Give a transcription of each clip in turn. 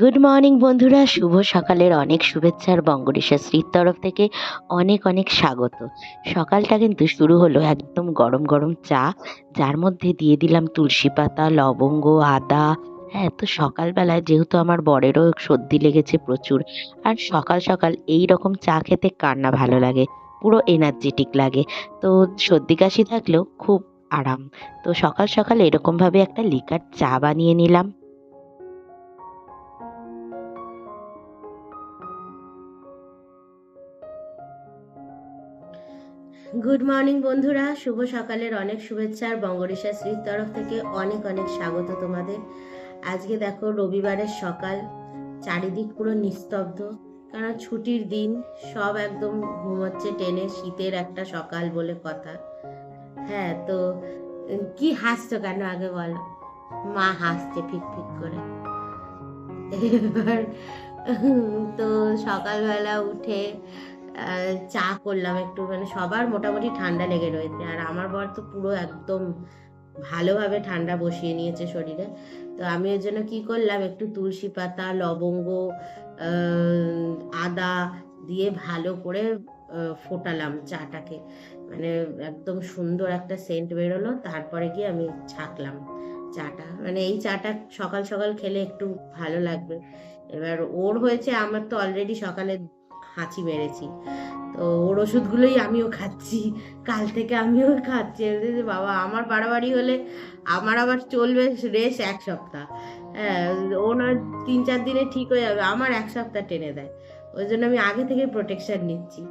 Good morning বন্ধুরা। শুভ সকালের অনেক শুভেচ্ছার বঙ্গরিশাশ্রীর তরফ থেকে অনেক অনেক স্বাগত। সকালটা কিন্তু শুরু হলো একদম গরম গরম চা, যার মধ্যে দিয়ে দিলাম তুলসী পাতা, লবঙ্গ, আদা। হ্যাঁ তো সকালবেলায় যেহেতু আমার বরেরও সর্দি লেগেছে প্রচুর, আর সকাল সকাল এই রকম চা খেতে কার না ভালো লাগে? পুরো এনার্জেটিক লাগে। তো সর্দি কাশি থাকলেও খুব আরাম। তো সকাল সকাল এরকমভাবে একটা লিকার চা বানিয়ে নিলাম। গুড মর্নিং বন্ধুরা। শুভ সকালের অনেক শুভেচ্ছা, আর বঙ্গরিশা শ্রীর তরফ থেকে অনেক অনেক স্বাগত তোমাদের। আজকে দেখো, রবিবারের সকাল, চারিদিক পুরো নিস্তব্ধ, কারণ ছুটির দিন, সব একদম ঘুমোচ্ছে টেনে, শীতের একটা সকাল বলে কথা। হ্যাঁ তো কি হাসছো কেন আগে বলো? মা হাসছে ফিক ফিক করে। এবার, তো সকালবেলা উঠে চা করলাম একটু মানে সবার মোটামুটি ঠান্ডা লেগে রয়েছে। আর আমার বর তো পুরো একদম ভালোভাবে ঠান্ডা বসিয়ে নিয়েছে শরীরে। তো আমি ওর জন্য কি করলাম? একটু তুলসী পাতা, লবঙ্গ আদা দিয়ে ভালো করে ফোটালাম চাটাকে। মানে একদম সুন্দর একটা সেন্ট বেরোলো। তারপরে গিয়ে আমি ছাকলাম চাটা। মানে এই চাটা সকাল সকাল খেলে একটু ভালো লাগবে। এবার ওর হয়েছে, আমার তো অলরেডি সকালে হাঁচি মেরেছি। তো ওর ওষুধগুলোই আমিও খাচ্ছি। কাল থেকে আমিও খাচ্ছি। বাবা, আমার বাড়াবাড়ি হলে আমার আবার চলবে রেস এক সপ্তাহ। হ্যাঁ ওনার তিন চার দিনে ঠিক হয়ে যাবে, আমার এক সপ্তাহ টেনে দেয়। ওই জন্য আমি আগে থেকে প্রোটেকশন নিচ্ছি।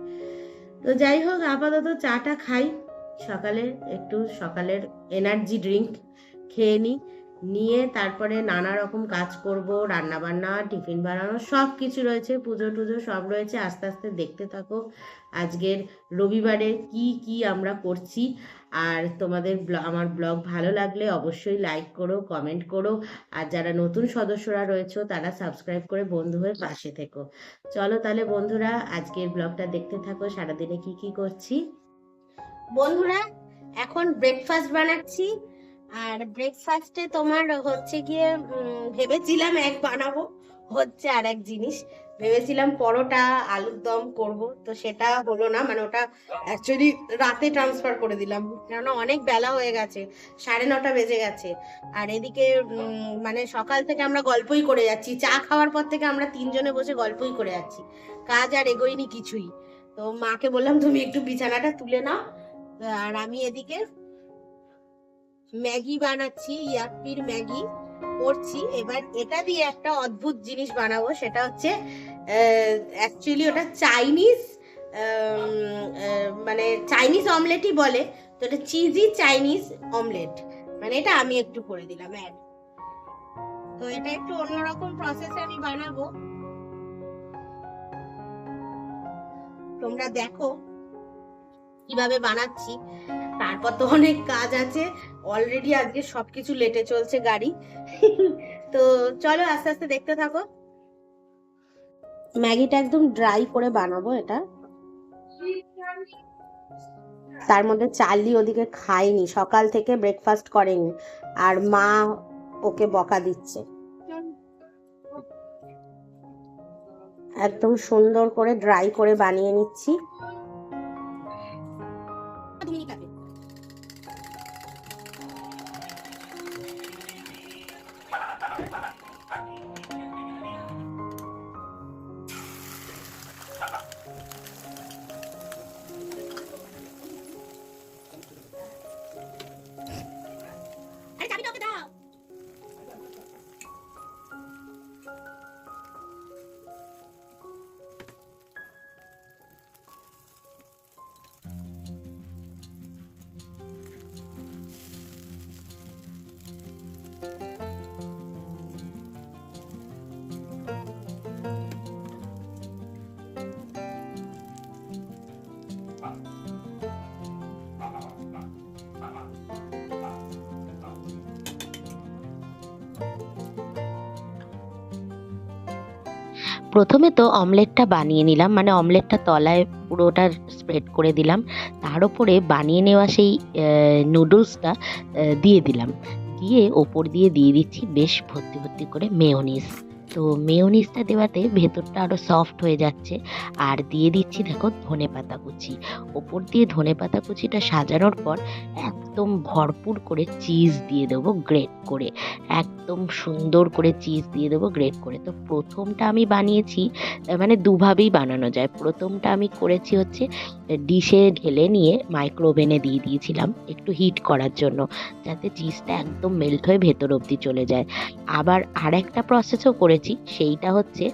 তো যাই হোক, আপাতত চাটা খাই। সকালে একটু সকালের এনার্জি ড্রিঙ্ক খেয়ে নিই। নিয়ে তারপরে নানা রকম কাজ করব রান্না বান্না টিফিন বানানো সব কিছু রয়েছে, পুজো টুজো সব রয়েছে, আস্তে আস্তে দেখতে থাকো আজকের রবিবারে কি কি আমরা করছি। আর তোমাদের আমার ব্লগ ভালো লাগলে অবশ্যই লাইক করো কমেন্ট করো, আর যারা নতুন সদস্যরা রয়েছে তারা সাবস্ক্রাইব করে বন্ধু হয়ে পাশে থেকো। চলো তাহলে বন্ধুরা আজকের ব্লগটা দেখতে থাকো, সারাদিনে কি কি করছি? বন্ধুরা, এখন ব্রেকফাস্ট বানাচ্ছি। আর ব্রেকফাস্টে তোমার হচ্ছে গিয়ে ভেবেছিলাম এক বানাবো। হচ্ছে আর এক জিনিস। ভেবেছিলাম পরোটা, আলুর দম করব। তো সেটা হলো না মানে ওটা অ্যাকচুয়ালি রাতে ট্রান্সফার করে দিলাম। কেননা অনেক বেলা হয়ে গেছে, সাড়ে নটা বেজে গেছে। আর এদিকে মানে সকাল থেকে আমরা গল্পই করে যাচ্ছি। চা খাওয়ার পর থেকে আমরা তিনজনে বসে গল্পই করে যাচ্ছি। কাজ আর এগোয়নি কিছুই। তো মাকে বললাম, তুমি একটু বিছানাটা তুলে নাও। আর আমি এদিকে ম্যাগি বানাচ্ছি, ইয়াপ্পির ম্যাগি করছি। এবার এটা দিয়ে একটা অদ্ভুত জিনিস বানাবো, সেটা হচ্ছে অ্যাকচুয়ালি ওটা চাইনিজ মানে চাইনিজ অমলেটই বলে, তো এটা চিজি চাইনিজ অমলেট মানে এটা আমি একটু করে দিলাম অ্যাড তো এটা একটু অন্যরকম প্রসেসে আমি বানাবো। তোমরা দেখো কীভাবে বানাচ্ছি। তারপর তো অনেক কাজ আছে। অলরেডি আজকে সবকিছু লেটে চলছে গাড়ি। তো চলো আস্তে আস্তে দেখতে থাকো। ম্যাগিটা একদম ড্রাই করে বানাবো এটা। তার মধ্যে চার্লি ওদিকে খায়নি, সকাল থেকে ব্রেকফাস্ট করেনি। আর মা ওকে বকা দিচ্ছে। একদম সুন্দর করে ড্রাই করে বানিয়ে নিচ্ছি। প্রথমে তো অমলেটটা বানিয়ে নিলাম মানে অমলেটটা তলায় পুরোটা স্প্রেড করে দিলাম। তার উপরে বানিয়ে নেওয়া সেই নুডলসটা দিয়ে দিলাম। দিয়ে ওপর দিয়ে দিয়ে দিচ্ছি বেশ ভর্তি ভর্তি করে মেয়োনিজ তো মেয়োনিজটা দেওয়াতে ভেতরটা আরও সফট হয়ে যাচ্ছে। আর দিয়ে দিচ্ছি দেখো ধনে পাতা কুচি। ওপর দিয়ে ধনে পাতা কুচিটা সাজানোর পর একদম ভরপুর করে চিজ দিয়ে দেবো গ্রেট করে। একদম সুন্দর করে চিজ দিয়ে দেবো গ্রেট করে। তো প্রথমটা আমি বানিয়েছি মানে দুভাবেই বানানো যায়। প্রথমটা আমি করেছি হচ্ছে ডিশে ঢেলে নিয়ে মাইক্রোওভেনে দিয়ে দিয়েছিলাম একটু হিট করার জন্য, যাতে চিজটা একদম মেল্ট হয়ে ভেতর অবধি চলে যায়। আবার আর একটা প্রসেসও করেছি সেইটা হচ্ছে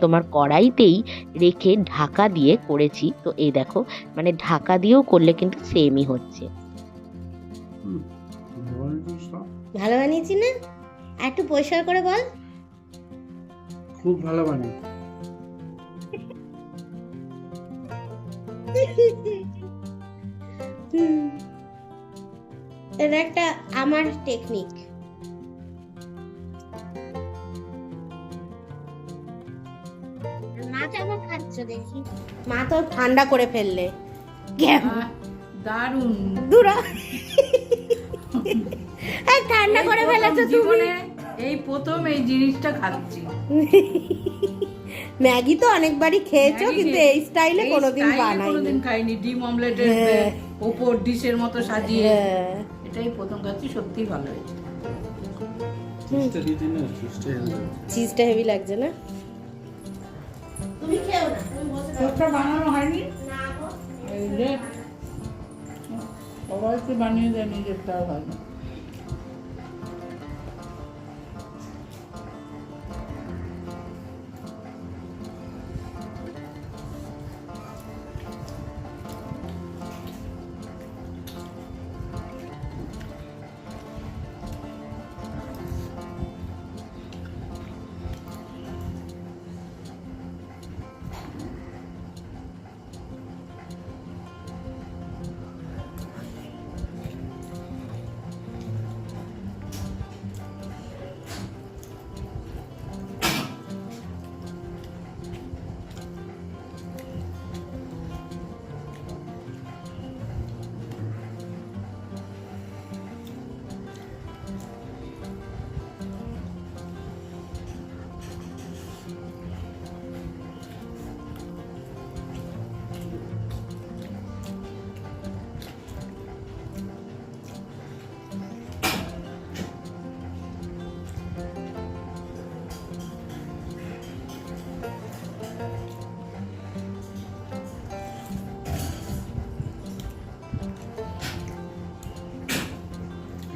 তোমার কড়াইতেই রেখে ঢাকা দিয়ে করেছি। তো এই দেখো মানে ঢাকা দিয়েও করলে কিন্তু সেমই হচ্ছে। ভালো বানিয়েছি না? আর একটু পরিষ্কার করে বল। খুব ভালো বানি হুম। এটা একটা আমার টেকনিক কেমন খাচ্ছ দেখি মা তো ঠান্ডা করে ফেললে। দারুণ। দূরা ঠান্ডা করে ফেলেছো তুমি। এই প্রথম এই জিনিসটা খাচ্ছি। ম্যাগি তো অনেকবারই খেয়েছো কিন্তু এই স্টাইলে কোনোদিন বানাইনি। কোনোদিন খাইনি। ডিম অমলেটের হ্যাঁ। ওপর ডিশের মতো সাজিয়ে। হ্যাঁ। এটাই প্রথম খাচ্ছি সত্যি ভালো হয়েছে। চিজটা হেভি লাগছে না? তোরটা বানানো হয়নি? এই যে সবাইকে বানিয়ে দেয় নিজেরটাও হয়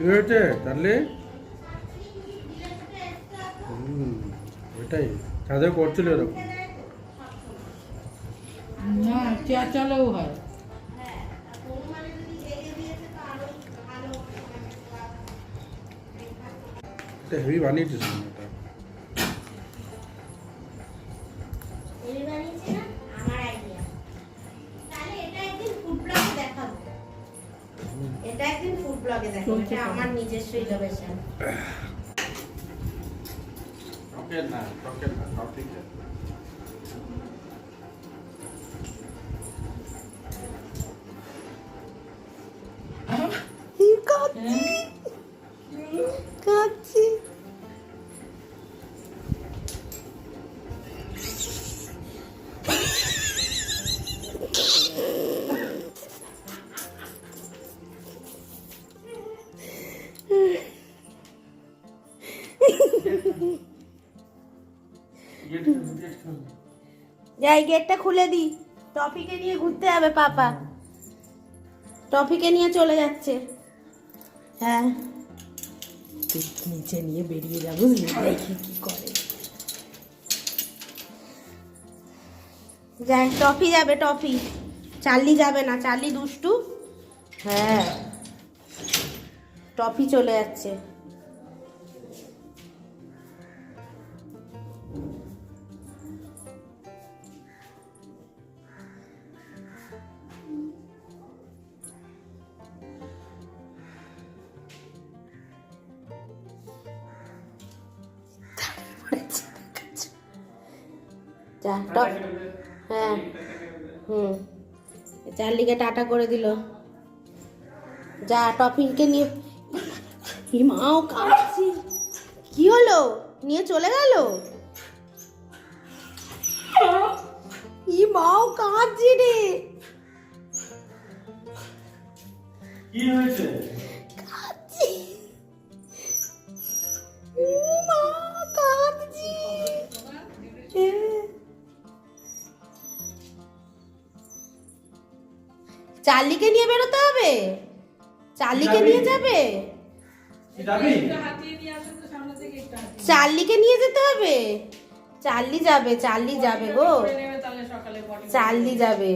হয়েছে তাহলে? ওটাই ছাদে করছিল এরকম। না চেঁচালেও হয়। এটা হেভি বানিয়েছিস? ফুড ব্লগে দেখাবো চলছে এটা তো। আমার নিজস্ব ইনোভেশন টকের না টকের না সব ঠিক আছে যাই গেটটা খুলে দি। টপিকে নিয়ে ঘুরতে হবে পাপা। টপিকে নিয়ে চলে যাচ্ছে। হ্যাঁ। নিচে নিয়ে বেরিয়ে যা বুঝলি? দেখি কি করে। যাই টফি যাবে টফি। চার্লি যাবে না চার্লি দুষ্টু। হ্যাঁ। টফি চলে যাচ্ছে। যা টপ হ্যাঁ। হুম। চার্লিকে টাটা করে দিল। যা টপিংকে নিয়ে মাও কাঁদছি। কি হলো? নিয়ে চলে গেল? ই মাও কাঁদছি রে। কি হয়েছে? কাঁদছি। মা কাঁদছি। চার্লিকে নিয়ে বেরোতে হবে? চার্লিকে নিয়ে যাবে? চার্লিকে নিয়ে যেতে হবে? চার্লি যাবে চার্লি যাবে গো। চার্লি যাবে।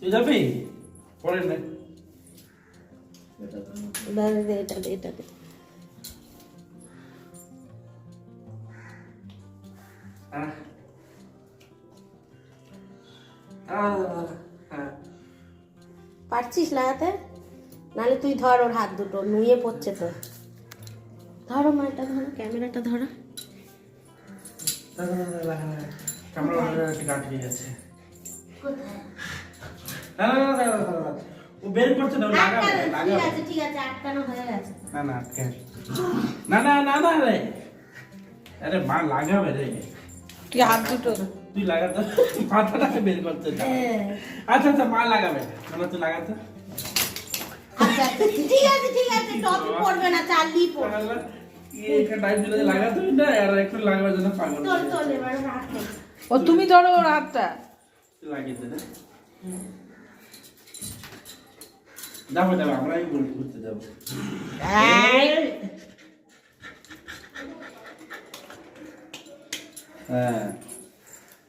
তুই যাবি? পরে নে। এটা দে এটা পারছিস লাগাতে নাহলে তুই ধর ওর হাত দুটো নুয়ে পড়ছে তো। ধরো মা এটা ধরো ক্যামেরাটা ধরো। ও বের ঠিক আছে ঠিক আছে আটকানো হয়ে গেছে। না না আটকে না না না না রে আরে মা লাগাবে রে। তুই হাত দুটো। তুই লাগাতো মাথাটাকে বের করতে হ্যাঁ। আচ্ছা আচ্ছা মা লাগাবে। না তুই লাগাতো আচ্ছা ঠিক আছে ঠিক আছে টপি পড়বে না চালি পড়বে ও তুমি ধরো ওর হাতটা। যাব যাব আমরাই করতে যাব। হ্যাঁ।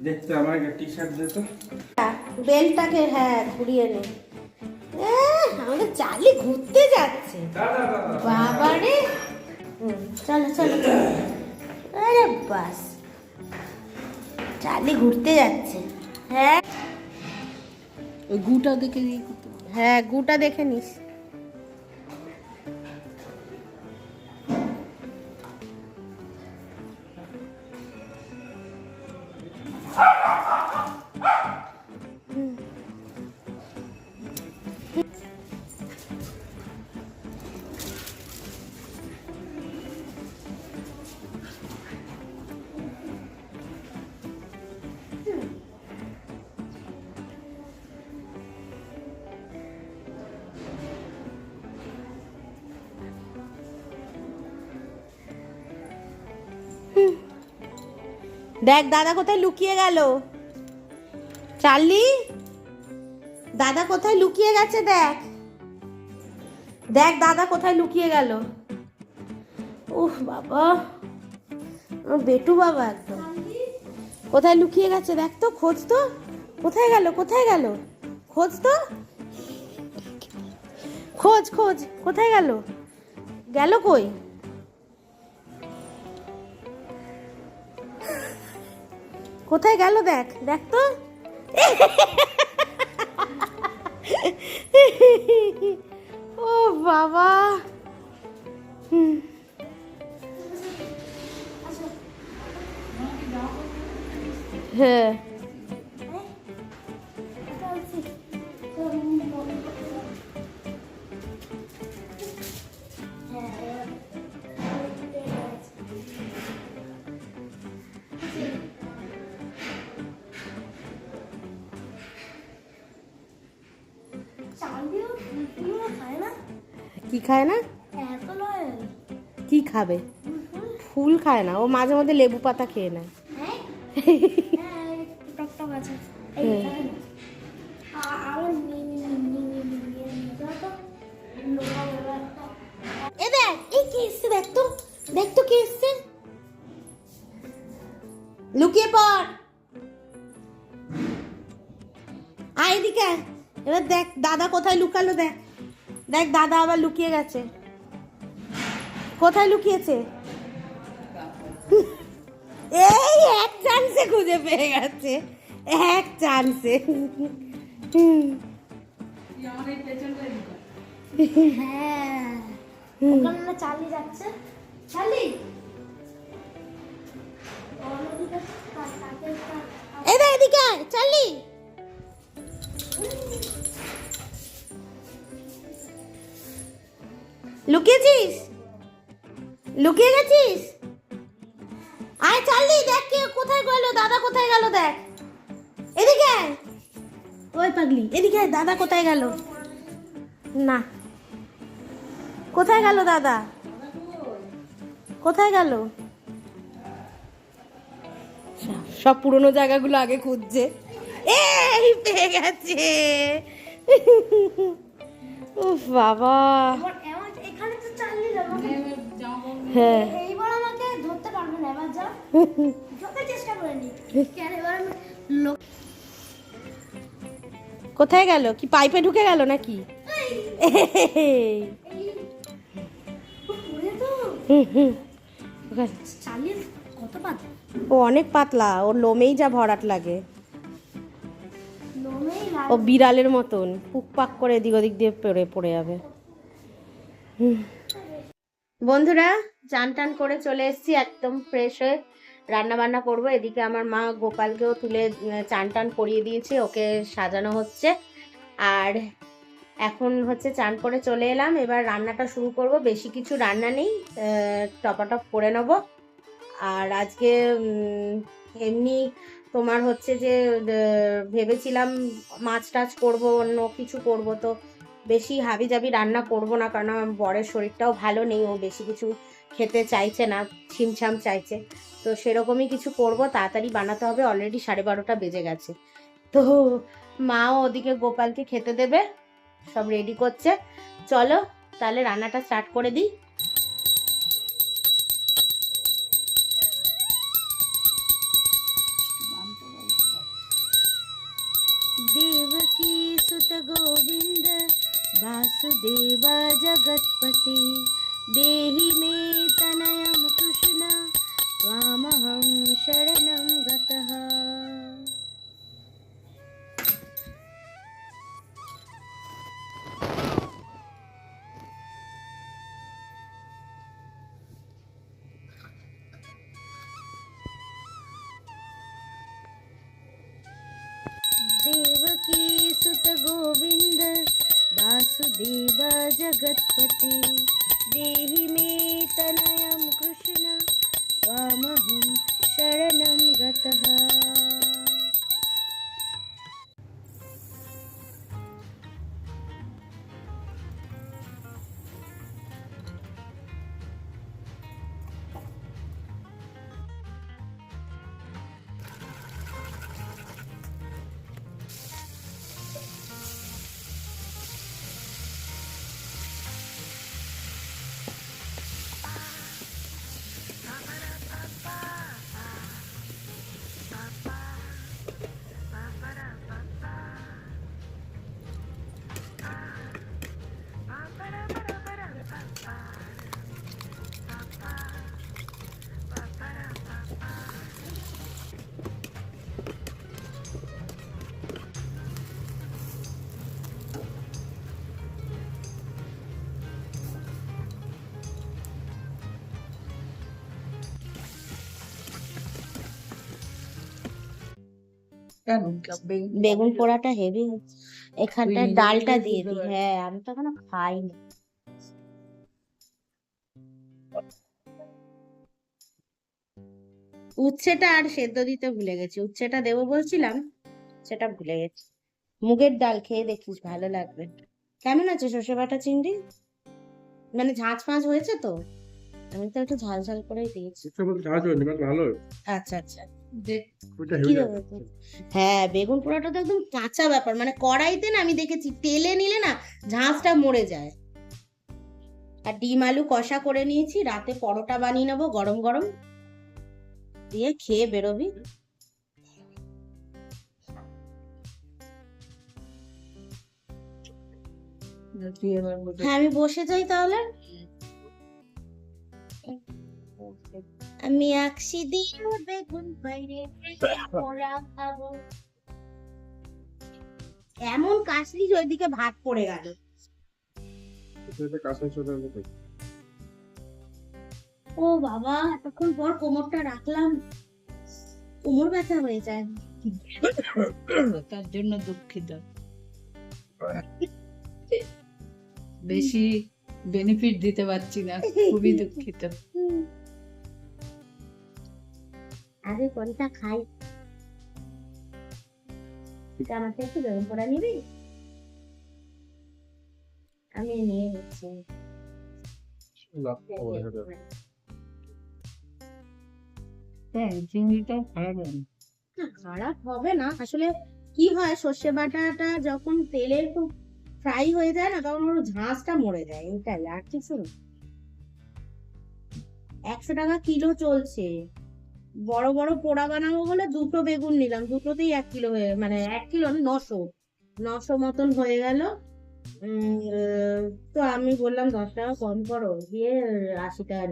দেখতে আমার একটা টি শার্ট দে তো। বেলটাকে হ্যাঁ ঘুরিয়ে নে। আমাদের চার্লি ঘুরতে যাচ্ছে। দাদা দাদা বাবা রে। হুম, চলো চলো। চলো। আরে বাস। চার্লি ঘুরতে যাচ্ছে। হ্যাঁ। ওই গুটা দেখে হবে। হ্যাঁ গুটা দেখে নিস। দেখ, দাদা কোথায় লুকিয়ে গেল? চার্লি? দাদা কোথায় লুকিয়ে গেছে দেখ। দেখ, দাদা কোথায় লুকিয়ে গেল? উহ, বাবা। বেটু বাবা একদম। কোথায় লুকিয়ে গেছে দেখ তো, খোঁজ তো। কোথায় গেল কোথায় গেল? খোঁজ তো। খোঁজ খোঁজ। কোথায় গেল? গেল কই? কোথায় গেল দেখ দেখ তো। ও বাবা। হ্যাঁ। খায় না? কি খাবে? ফুল খায় না। ও মাঝে মধ্যে লেবু পাতা খেয়ে নেয়। এ দেখ, এই দেখ তো। দেখ তো লুকিয়ে পড়। এবার দেখ, দাদা কোথায় লুকালো দেখ। দেখ দাদা আবার লুকিয়ে গেছে। কোথায় লুকিয়েছে? এই এক চান্সে খুঁজে পেয়ে গেছে। এক চান্সে হ্যাঁ। চালি যাচ্ছে। চালি এদিকে আয় লুকিয়েছিস? লুকিয়ে গেছিস? আয় চাললি, দেখ কে কোথায় গেল, দাদা কোথায় গেল দেখ। এদিকে আয়। ওই পাগলি, এদিকে দাদা কোথায় গেল? না। কোথায় গেল দাদা? কোথায় গেল? সব- পুরনো জায়গাগুলো আগে খুঁজছে। এই, পেয়ে গেছে। বাবা এবার এবার এখানে তো চালিয়ে যাব হ্যাঁ। এইবার আমাকে ধরতে পারবে না এবার যা। যত চেষ্টা করে নি। কেন এবার লোক কোথায় গেল? কি পাইপে ঢুকে গেল নাকি? ও অনেক পাতলা ওর লোমেই যা ভরাট লাগে। ও বিড়ালের মতন পুকপাক করে এদিক ওদিক দিয়ে পড়ে পড়ে যাবে। হুম। বন্ধুরা চান টান করে চলে এসেছি, একদম ফ্রেশ হয়ে রান্না বান্না করব। এদিকে আমার মা গোপালকেও তুলে চান টান করিয়ে দিয়েছে, ওকে সাজানো হচ্ছে। আর এখন হচ্ছে চান করে চলে এলাম, এবার রান্নাটা শুরু করব। বেশি কিছু রান্না নেই টপাটপ করে নেব। আর আজকে এমনি তোমার হচ্ছে যে ভেবেছিলাম মাছ টাছ করব, অন্য কিছু করব, তো বেশি হাবি জাবি রান্না করব না, কারণ আমার বরের শরীরটাও ভালো নেই, ও বেশি কিছু খেতে চাইছে না, ছিমছাম চাইছে। তো সেরকমই কিছু করব, তাড়াতাড়ি বানাতে হবে অলরেডি সাড়ে বারোটা বেজে গেছে। তো মাও ওদিকে গোপালকে খেতে দেবে, সব রেডি করছে। চলো, তাহলে রান্নাটা স্টার্ট করে দিই। वासुदेव जगत्पति। देहि मे तनयं कृष्ण। त्वामहं शरणं गतः। देवकी सुत गोविंद वासुदेव जगत्पति। देहि मे तनयं कृष्ण त्वामहं शरणं गतः বেগুন পোড়াটা হেভি। এখানটায় ডালটা দিয়ে দিই হ্যাঁ আমি তো এখনও খাইনি। উচ্ছেটা আর সেদ্ধ দিতে ভুলে গেছি। উচ্ছেটা দেবো বলছিলাম সেটা ভুলে গেছি। মুগের ডাল খেয়ে দেখিস ভালো লাগবে। কেমন আছে সর্ষে বাটা চিংড়ি? মানে ঝাঁঝ ফাঁঝ হয়েছে তো? আমি তো একটু ঝাল ঝাল করেই দিয়েছি। ভালো আচ্ছা আচ্ছা। হ্যাঁ বেগুন পোড়াটা তো একদম কাঁচা ব্যাপার। মানে কড়াইতে না আমি দেখেছি তেলে নিলে না ঝাঁঝটা মরে যায়। আর ডিম আলু কষা করে নিয়েছি রাতে পরোটা বানিয়ে নেব গরম গরম। দিয়ে খেয়ে বেরোবি। হ্যাঁ আমি বসে যাই তাহলে। আমি আকসি দিয়ে বেগুন বাইরে পোড়া খাব। এমন কাশলি ওইদিকে ভাত পড়ে গেল। ও বাবা এতক্ষণ পর কোমরটা রাখলাম। কোমর ব্যথা হয়ে যায়। তার জন্য দুঃখিত। বেশি বেনিফিট দিতে পারছি না খুবই দুঃখিত। আগে কোনটা খাই। তুই আমাকে একটু গরম করা নিবি? আমি নিয়ে নিচ্ছি। হ্যাঁ চিংড়িটাও খারাপ না। খারাপ হবে না। আসলে কি হয় সর্ষে বাটাটা যখন তেলে একটু ফ্রাই হয়ে যায় না তখন ওর ঝাঁসটা মরে যায়। এটাই আর কিছু না। একশো টাকা কিলো চলছে। বড় বড় পোড়া বানাবো বলে দুটো বেগুন নিলাম। দুটোতেই এক কিলো হয়ে মানে এক কিলো নশো। নশো মতন হয়ে গেল। তো আমি বললাম দশ টাকা কম করো দিয়ে আশি টাকা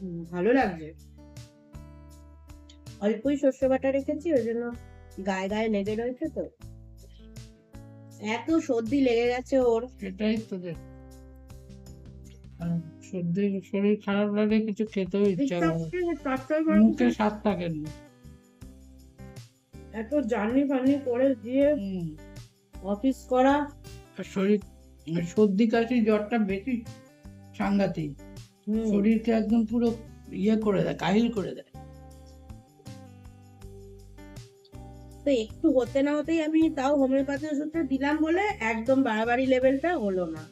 হুম, ভালো লাগছে। অল্পই সর্ষে বাটা রেখেছি ওই জন্য গায়ে গায়ে লেগে রয়েছে তো। এত সর্দি লেগে গেছে ওর। এটাই তো সর্দি শরীর খারাপ লাগলে কিছু খেতেও ইচ্ছা করে। মুখে স্বাদ থাকে না। এত জার্নি ফার্নি করে দিয়ে অফিস করা। শরীর সর্দি কাশি জ্বরটা বেশি সাংঘাতিক। শরীরকে একদম পুরো ইয়ে করে দেয় কাহিল করে দেয়। তো একটু হতে না হতেই আমি তাও হোমিওপ্যাথি ওষুধটা দিলাম বলে একদম বাড়াবাড়ি লেভেলটা হলো না।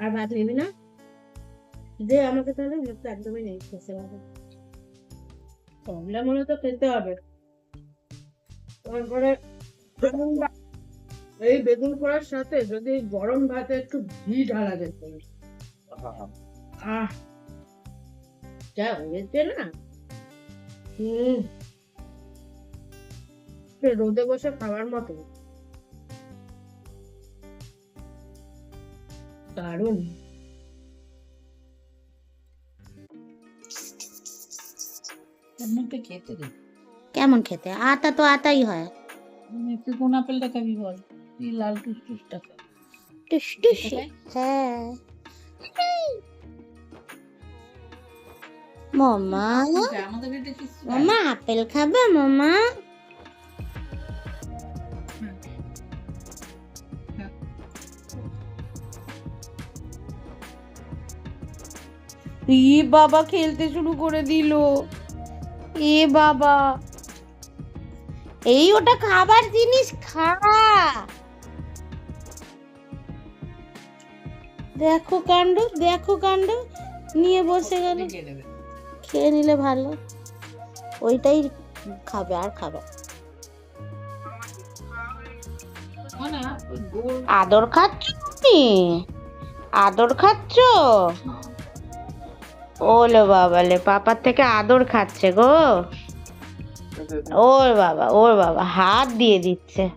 আর ভাত নিবি না? দে আমাকে তাহলে আমার একদমই নেই খেতে হবে প্রবলেম হলে তো খেতে হবে। তারপরে বেগুন ভা- এই বেগুন পোড়ার সাথে যদি গরম ভাতে একটু ঘি ঢালা যেত আহ যা হয়েছে না। হুম। রোদে বসে খাওয়ার মতো। দারুণ। কেমন খেতে আটা তো আটাই হয়। একটু কোন আপেলটা খাবি বল? এই লাল টুসটুসটা খা। টুস টুস হ্যাঁ। মামা। মামা আপেল খাবে? মামা। বাবা খেলতে শুরু করে দিল। এ বাবা। এই ওটা খাবার জিনিস খা। দেখো কাণ্ড দেখো কাণ্ড। নিয়ে বসে গেল। খেয়ে নিলে ভালো। ওইটাই খাবে আর খাবে আদর খাচ্ছ তুমি? আদর খাচ্ছ? ওলে বাবালে পাপার থেকে আদর খাচ্ছে গো। ওর বাবা ওর বাবা, হাত দিয়ে দিচ্ছে।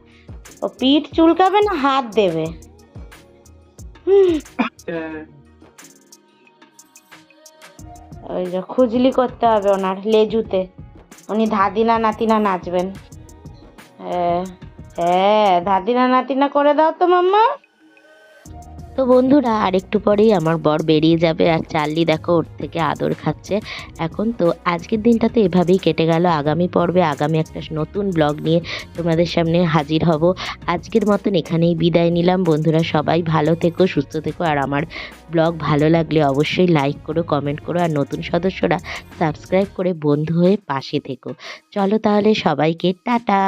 ও পিঠ চুলকাবে না হাত দেবে? ওই যে খুজলি করতে হবে ওনার লেজুতে। উনি ধাদিনা নাতিনা নাচবেন। হ্যাঁ হ্যাঁ ধাদিনা নাতিনা করে দাও তো মাম্মা। তো বন্ধুরা, আর একটু পরেই আমার বর বেরিয়ে যাবে আর চার্লি দেখো ওর থেকে আদর খাচ্ছে। এখন তো আজকের দিনটা তো এভাবেই কেটে গেল। আগামী পর্বে আগামী একটা নতুন ব্লগ নিয়ে তোমাদের সামনে হাজির হব। আজকের মতন এখানেই বিদায় নিলাম। বন্ধুরা, সবাই ভালো থেকো, সুস্থ থেকো। আর আমার ব্লগ ভালো লাগলে অবশ্যই লাইক করো, কমেন্ট করো। আর নতুন সদস্যরা সাবস্ক্রাইব করে বন্ধু হয়ে পাশে থেকো। চলো তাহলে সবাইকে টাটা।